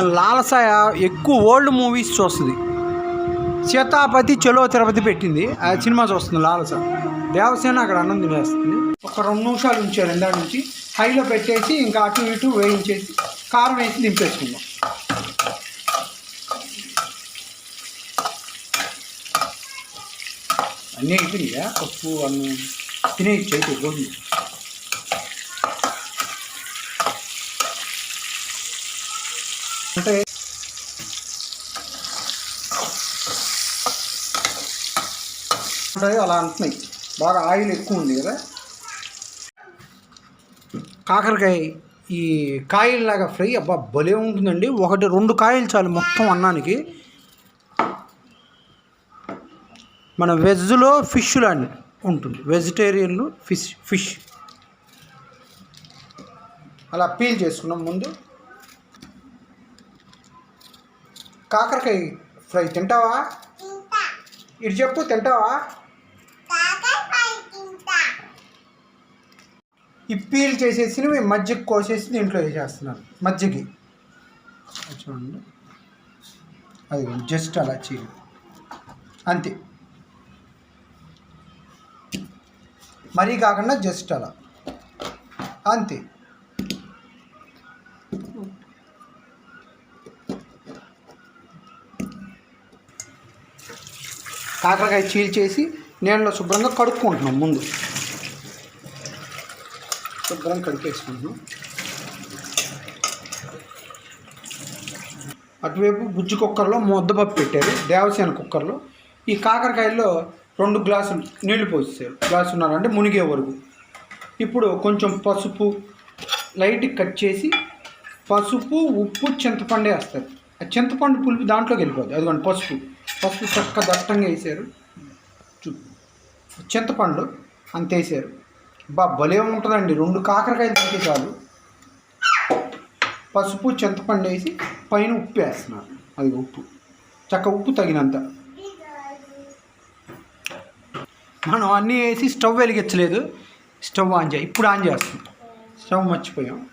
లాలస ఎక్కువ old movies చూస్తుంది. సీతాపతి చెలో తిరుపతి పెట్టింది. ఆ సినిమా చూస్తుంది లాలస. దేవసేన అక్కడ అన్నం తినేస్తుంది. ఒక రెండు నిమిషాలు ఉంచారు ఇందా నుంచి. హైలో పెట్టేసి ఇంకా అటు ఇటు వేయించేసి కారం వేసి దింపేసుకుందాం. అన్నీ అయిపోయిందా పప్పు అన్నం. తినేయచ్చు అయితే గోధుమ అంటే అంటే అలా అంటున్నాయి. బాగా ఆయిల్ ఎక్కువ ఉంది కదా. కాకరకాయ ఈ కాయల్లాగా ఫ్రై అబ్బా భలే ఉంటుందండి. ఒకటి రెండు కాయలు చాలు మొత్తం అన్నానికి. మన వెజ్లో ఫిష్ లాంటి ఉంటుంది. వెజిటేరియన్లో ఫిష్ ఫిష్. అలా పీల్ చేసుకున్నాం ముందు. కాకరకాయ ఫ్రై తింటావా? ఇటు చెప్పు తింటావా? ఈ పీల్ చేసేసి మజ్జిగ కోసేసి దీంట్లో వేసేస్తున్నాను మజ్జిగ. చూడండి. అది జస్ట్ అలా చేయండి అంతే. మరీ కాకుండా జస్ట్ అలా. అంతే. కాకరకాయ చీల్చేసి నీళ్ళలో శుభ్రంగా కడుక్కుంటున్నాం ముందు. శుభ్రం కడిగేసుకుంటున్నాం. అటువైపు బుజ్జి కుక్కర్లో ముద్దపప్పు పెట్టారు దేవసేన కుక్కర్లో. ఈ కాకరకాయల్లో రెండు గ్లాసులు నీళ్ళు పోసేసారు గ్లాసున్నర అంటే మునిగే వరకు. ఇప్పుడు కొంచెం పసుపు లైట్ కట్ చేసి పసుపు ఉప్పు చింతపండు వేస్తారు. ఆ చింతపండు పులుపు దాంట్లోకి వెళ్ళిపోద్ది. అదిగోండి పసుపు. పసుపు చక్క దట్టంగా వేసారు చింతపండు అంత వేసారు బా భలే ఉంటుందండి. రెండు కాకరకాయలు తింటే చాలు. పసుపు చింతపండు వేసి పైన ఉప్పు వేస్తున్నారు. అది ఉప్పు. చక్క ఉప్పు తగినంత. మనం అన్నీ వేసి స్టవ్ వెలిగించలేదు. స్టవ్ ఆన్ చేయ ఇప్పుడు ఆన్ చేస్తాం. స్టవ్ మర్చిపోయాం.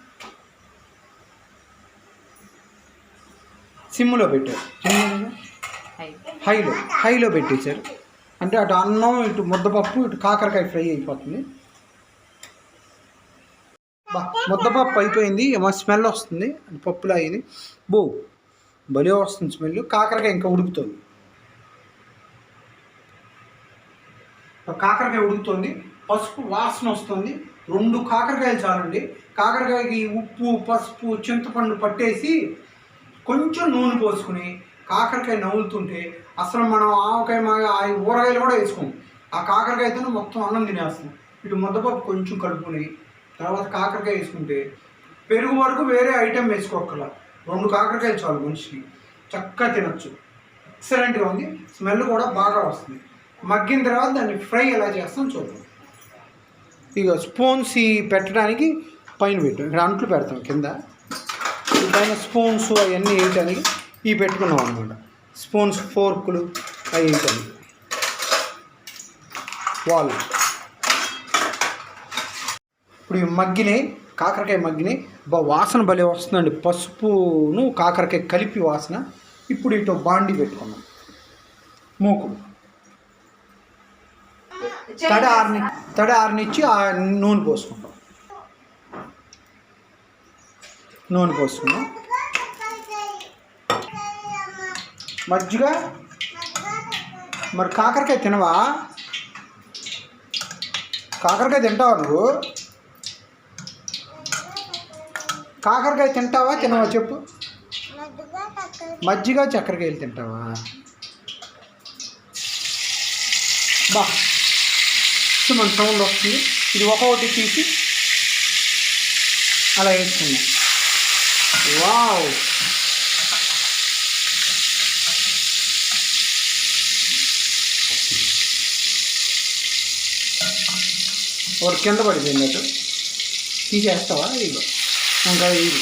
సిమ్లో పెట్టారు. సిమ్లో హైలో హైలో పెట్టేశారు. అంటే అటు అన్నం ఇటు ముద్దపప్పు ఇటు కాకరకాయ ఫ్రై అయిపోతుంది. ముద్దపప్పు అయిపోయింది. ఏమో స్మెల్ వస్తుంది. పప్పులో అయింది. బో భలే వస్తుంది స్మెల్. కాకరకాయ ఇంకా ఉడుకుతుంది. కాకరకాయ ఉడుకుతుంది. పసుపు వాసన వస్తుంది. రెండు కాకరకాయలు చాలండి. కాకరకాయకి ఉప్పు పసుపు చింతపండు పట్టేసి కొంచెం నూనె పోసుకుని కాకరకాయ నవ్వులుతుంటే అసలు మనం ఆవకాయ మా ఆ ఊరగాయలు కూడా వేసుకోము. ఆ కాకరకాయతో మొత్తం అన్నం తినేస్తాం. ఇటు ముద్దపప్పు కొంచెం కలుపుకొని తర్వాత కాకరకాయ వేసుకుంటే పెరుగు వరకు వేరే ఐటెం వేసుకోక్కల రెండు కాకరకాయలు చాలు మనిషికి. చక్కగా తినచ్చు. ఎక్సలెంట్గా ఉంది. స్మెల్ కూడా బాగా వస్తుంది. మగ్గిన తర్వాత దాన్ని ఫ్రై ఎలా చేస్తాం చూద్దాం. ఇక స్పూన్స్ ఈ పెట్టడానికి పైన పెట్టాం. ఇక్కడ అంట్లు పెడతాం కింద. పైన స్పూన్స్ అవన్నీ వేయటానికి ఇవి పెట్టుకున్నాం అనమాట స్పూన్స్ ఫోర్కులు అవి వాల్. ఇప్పుడు ఈ మగ్గినాయి కాకరకాయ మగ్గినాయి. బా వాసన భలే వస్తుందండి. పసుపును కాకరకాయ కలిపి వాసన. ఇప్పుడు ఇటు బాండి పెట్టుకున్నాం. మూకుడు. తడ ఆరిని తడ ఆరినిచ్చి ఆ నూనె పోసుకుంటాం. నూనె పోసుకున్నాం. మజ్జిగ? మరి కాకరకాయ తినవా? కాకరకాయ తింటావా నువ్వు? కాకరకాయ తింటావా తినవా చెప్పు. మజ్జిగ చక్కెరకాయలు తింటావా? బా. మన సౌండ్ వస్తుంది. ఇది ఒక్కొక్కటి తీసి అలా వేసుకున్నాం వావ్. ఒకటి కింద పడిపోయింది అటు. తీసేస్తావా? ఇదిగో. ఇంకా ఇది.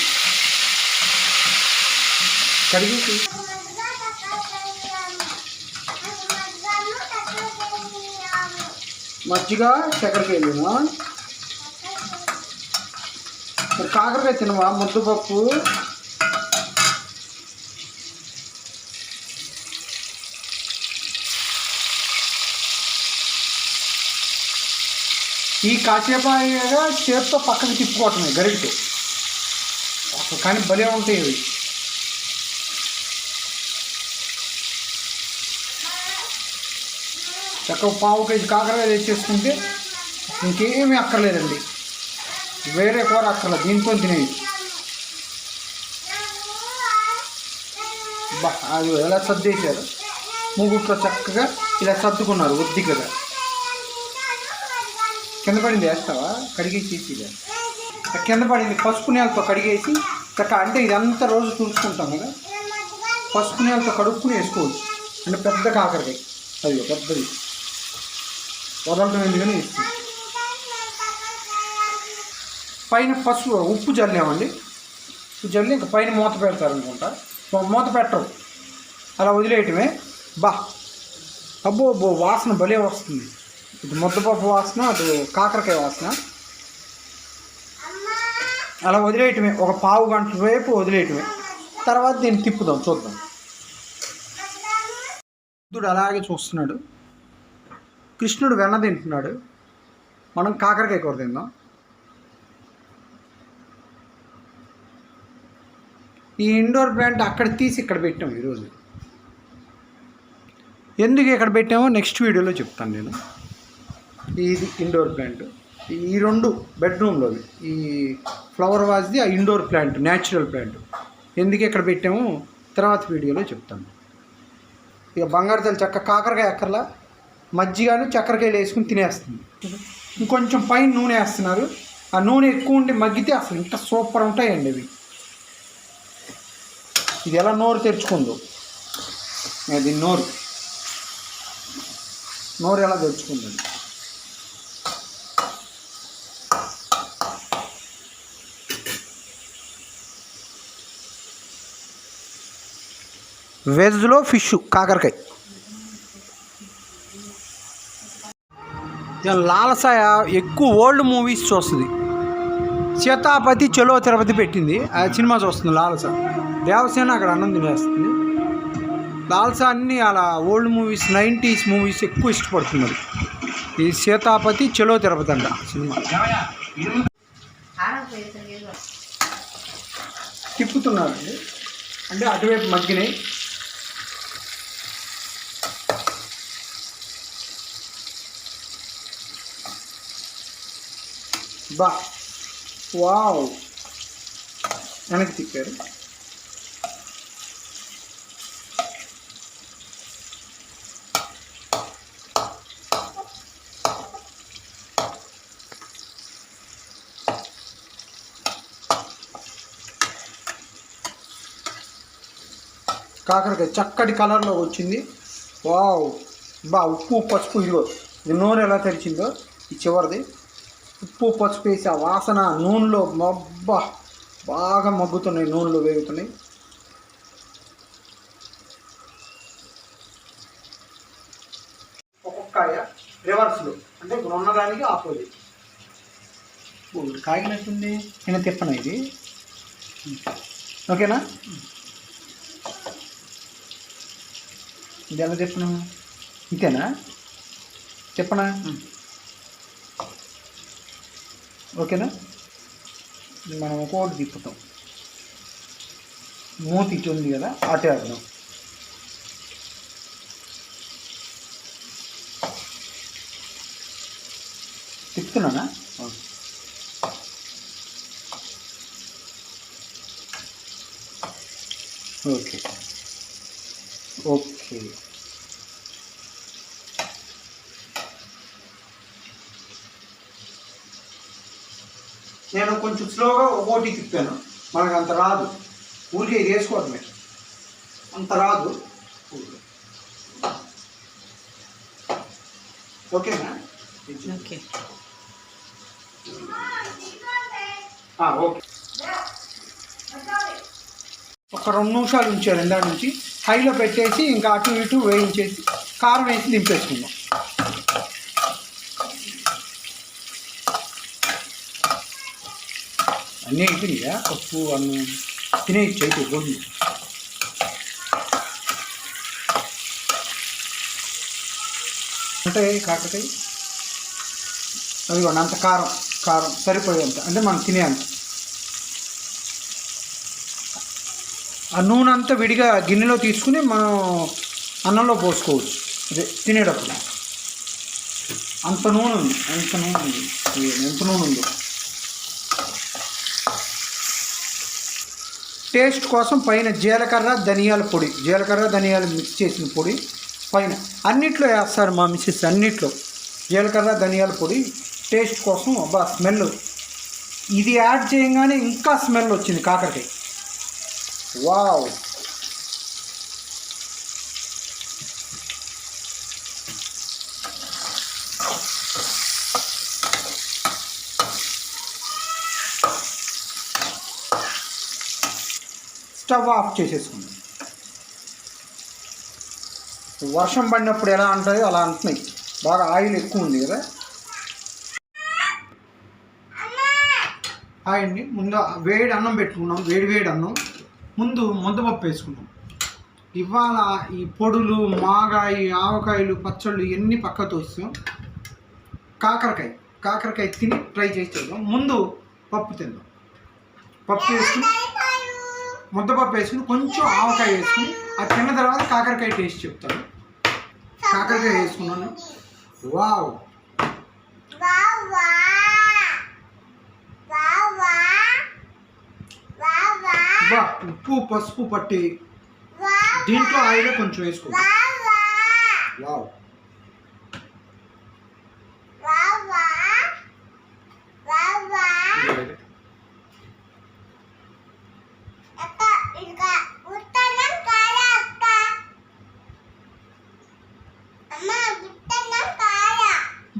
కడిగి మజ్జిగ చక్కెరకేలేమా కాకరకాయ తినవా? ముద్దపప్పు ఈ కాసేపాయగా చేతితో పక్కకి తిప్పుకోవటమే గరిటతో. కానీ భలే ఉంటాయి ఇవి. చక్కగా పావు కేజీ కాకరకాయ తెచ్చేసుకుంటే ఇంకేమీ అక్కర్లేదండి. వేరే కూర అక్కర్లేదు దీంతో తినేవి బా అది ఎలా సర్దేశారు? మూగుట్లో చక్కగా ఇలా సర్దుకున్నారు ఒద్దికగా కింద పడింది వేస్తావా? కడిగేసి ఇదే. కింద పడింది పసుపు నీళ్ళతో కడిగేసి చక్క అంటే ఇదంతా రోజు చూసుకుంటాం కదా. పసుపు నీళ్ళతో కడుక్కుని వేసుకోవచ్చు. అంటే పెద్ద కాకరకాయ. అది పెద్దది. వదలటం ఎందుకని ఇస్తుంది పైన పసుపు ఉప్పు చల్లామండి ఉప్పు జల్లి ఇంకా పైన మూత పెడతారు అనుకుంటా మూత పెట్టరు. అలా వదిలేయటమే. బా. అబ్బో అబ్బో వాసన భలే వస్తుంది. ఇటు ముద్దపప్పు వాసన అటు కాకరకాయ వాసన. అలా వదిలేయటమే ఒక పావు గంట వైపు వదిలేయటమే. తర్వాత దీన్ని తిప్పుదాం చూద్దాం. బుద్ధుడు అలాగే చూస్తున్నాడు. కృష్ణుడు వెన్న తింటున్నాడు. మనం కాకరకాయ కూర తిందాం. ఈ ఇండోర్ ప్లాంట్ అక్కడ తీసి ఇక్కడ పెట్టాం ఈరోజు. ఎందుకు ఇక్కడ పెట్టామో నెక్స్ట్ వీడియోలో చెప్తాను నేను. ఇది ఇండోర్ ప్లాంట్ ఈ రెండు బెడ్రూమ్లోవి ఈ ఫ్లవర్ వాజ్ది ఆ ఇండోర్ ప్లాంట్ న్యాచురల్ ప్లాంట్ ఎందుకు ఇక్కడ పెట్టాము? తర్వాత వీడియోలో చెప్తాను. ఇక బంగారు తల్లి చక్క కాకరకాయ అక్కర్లా. మజ్జిగను చక్కెరకాయలు వేసుకుని తినేస్తుంది. ఇంకొంచెం పైన నూనె వేస్తున్నారు. ఆ నూనె ఎక్కువ ఉండి మగ్గితే అసలు ఇంకా సూపర్ ఉంటాయండి అవి. ఇది ఎలా నోరు తెరుచుకుందో. అది నోరు. నోరు ఎలా తెరుచుకుందండి వెజ్లో ఫిష్ కాకరకాయ. ఇక లాలసాయ ఎక్కువ ఓల్డ్ మూవీస్ చూస్తుంది. సీతాపతి చలో తిరుపతి పెట్టింది. ఆ సినిమా చూస్తుంది లాలస. దేవసేన అక్కడ అన్నం తినేస్తుంది. లాలస అన్ని అలా ఓల్డ్ మూవీస్ నైంటీస్ మూవీస్ ఎక్కువ ఇష్టపడుతున్నారు. ఈ సీతాపతి చలో తిరుపతి అంట సినిమా. తిప్పుతున్నారండి అంటే అటువైపు మగ్గినాయి. బా. వావ్. వెనక్కి తిప్పారు. కాకరకాయ చక్కటి కలర్లో వచ్చింది. వావ్. బా ఉప్పు పసుపు ఇదిగో. నూనె ఎలా తెరిచిందో ఈ చివరిది. ఉప్పు పసుపు వేసి ఆ వాసన నూనెలో మబ్బ బాగా మగ్గుతున్నాయి నూనెలో వేగుతున్నాయి. ఒక్కొక్కయ రివర్స్లో అంటే ఇప్పుడు ఉన్నదానికి ఆపోజిట్ ఓ, కాగినట్టుంది నేను తిప్పనా ఇది? ఓకేనా? ఇది ఎలా తిప్పను? ఇంతేనా? చెప్పనా? ఓకేనా? మనం ఒక్కొక్కటి తిప్పుతాం. మూతి ఇటు ఉంది కదా అటే ఆడదాం. తిప్పుతున్నానా? ఓకే. ఓకే. నేను కొంచెం స్లోగా ఒక్కోటి తిప్పాను. మనకు అంత రాదు. ఊరికే ఇది వేసుకోవడమే అంత రాదు. ఓకేనా? ఓకే. ఒక రెండు నిమిషాలు ఉంచారు ఇందా నుంచి. హైలో పెట్టేసి ఇంకా అటు ఇటు వేయించేసి కారం వేసి దింపేసుకుందాం. అన్నీ అయిపోయినాయా? పప్పు అన్నం. తినేయచ్చు అయితే గొడ్లు అంటే కాకరకాయ? అదిగోండి అంత కారం కారం సరిపోయేంత. అంటే మనం తినేంత. ఆ నూనె అంతా విడిగా గిన్నెలో తీసుకుని మనం అన్నంలో పోసుకోవచ్చు. అదే తినేటప్పుడు. అంత నూనె ఉంది అంత నూనె ఉంది. ఎంత నూనె ఉందో. టేస్ట్ కోసం పైన జీలకర్ర ధనియాల పొడి జీలకర్ర ధనియాలు మిక్స్ చేసిన పొడి పైన. అన్నిట్లో వేస్తారు మా మిస్సెస్ అన్నిట్లో. జీలకర్ర ధనియాల పొడి టేస్ట్ కోసం అబ్బా స్మెల్. ఇది యాడ్ చేయగానే ఇంకా స్మెల్ వచ్చింది కాకరకాయ. వావ్. స్టవ్ ఆఫ్ చేసేసుకుందాం. వర్షం పడినప్పుడు ఎలా ఉంటుంది అలా అంటున్నాయి. బాగా ఆయిల్ ఎక్కువ ఉంది కదా. అండి ముందు వేడి అన్నం పెట్టుకున్నాం వేడి వేడి అన్నం. ముందు ముద్దపప్పు వేసుకున్నాం ఇవాళ ఈ పొడులు మాగాయి ఆవకాయలు పచ్చళ్ళు ఇవన్నీ పక్క తోస్తాం కాకరకాయ. కాకరకాయ తిని ట్రై చేసి చూద్దాం. ముందు పప్పు తిందాం. పప్పు వేసుకుని ముద్దపప్పు వేసుకుని కొంచెం ఆవకాయ వేసుకుని అది తిన్న తర్వాత కాకరకాయ టేస్ట్ చెప్తాను. కాకరకాయ వేసుకున్నాను. వావ్. బా ఉప్పు పసుపు పట్టి దీంట్లో ఆయిల్ కొంచెం వేసుకో. వావ్.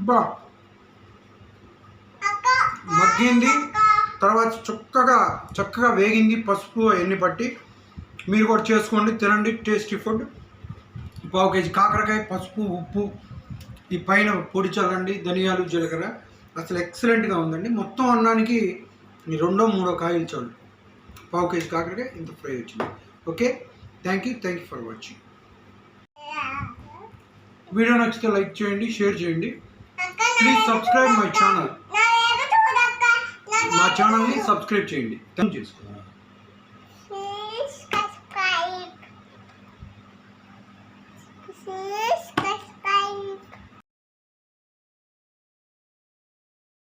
బా మగ్గింది. తర్వాత చక్కగా చక్కగా వేగింది పసుపు అవన్నీ పట్టి మీరు కూడా చేసుకోండి తినండి టేస్టీ ఫుడ్. పావు కేజీ కాకరకాయ పసుపు ఉప్పు. ఈ పైన పొడి చల్లండి ధనియాలు జీలకర్ర. అసలు ఎక్సలెంట్గా ఉందండి. మొత్తం అన్నానికి మీ రెండో మూడో కాయలు చాలు. పావు కేజీ కాకరకాయ ఇంత ఫ్రై వచ్చింది. Okay? Thank you thank you for watching video నచ్చితే లైక్ చేయండి షేర్ చేయండి. ప్లీజ్ సబ్స్క్రైబ్ మై ఛానల్ మా ఛానల్ని సబ్స్క్రైబ్ చేయండి. థ్యాంక్ చేసుకోండి